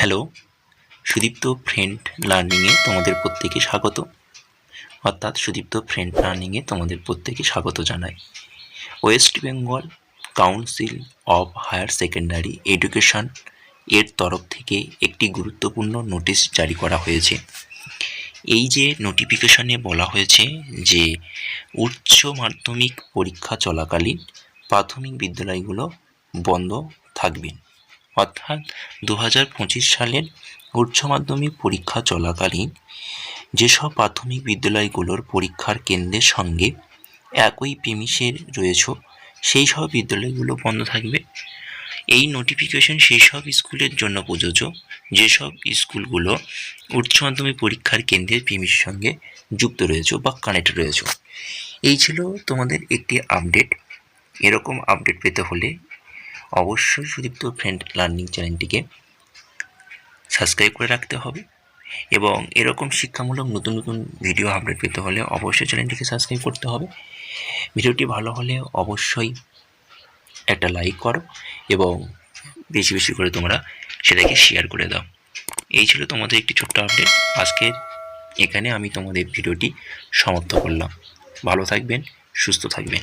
Hello, Sudipta friend লার্নিংয়ে তোমাদের প্রত্যেকে স্বাগত। অর্থাৎ সুদীপ্ত ফ্রেন্ড লার্নিংয়ে তোমাদের প্রত্যেকে স্বাগত জানাই। West Bengal council of higher secondary education এর তরফ থেকে একটি গুরুত্বপূর্ণ নোটিশ জারি করা হয়েছে। এই যে নোটিফিকেশনে বলা হয়েছে যে উচ্চ মাধ্যমিক পরীক্ষা চলাকালীন প্রাথমিক বিদ্যালয়গুলো বন্ধ থাকবে অর্থাৎ দু হাজার পঁচিশ সালের উচ্চ মাধ্যমিক পরীক্ষা চলাকালীন যেসব প্রাথমিক বিদ্যালয়গুলোর পরীক্ষার কেন্দ্রের সঙ্গে একই প্রেমিসের রয়েছে, সেই সব বিদ্যালয়গুলো বন্ধ থাকবে। এই নোটিফিকেশন সেই সব স্কুলের জন্য প্রযোজ্য, যেসব স্কুলগুলো উচ্চ মাধ্যমিক পরীক্ষার কেন্দ্রের প্রেমিসের সঙ্গে যুক্ত রয়েছে বা কানেক্ট রয়েছে। এই ছিল তোমাদের একটি আপডেট এরকম আপডেট পেতে হলে অবশ্যই সুদীপ্ত ফ্রেন্ড লার্নিং চ্যানেলটিকে সাবস্ক্রাইব করে রাখতে হবে এবং এরকম শিক্ষামূলক নতুন নতুন ভিডিও আপডেট পেতে হলে অবশ্যই চ্যানেলটিকে সাবস্ক্রাইব করতে হবে। ভিডিওটি ভালো হলে অবশ্যই একটা লাইক করো এবং বেশি বেশি করে তোমরা সেটাকে শেয়ার করে দাও। এই ছিল তোমাদের একটি ছোট্ট আপডেট আজকে এখানে আমি তোমাদের ভিডিওটি সমাপ্ত করলাম। ভালো থাকবেন, সুস্থ থাকবেন।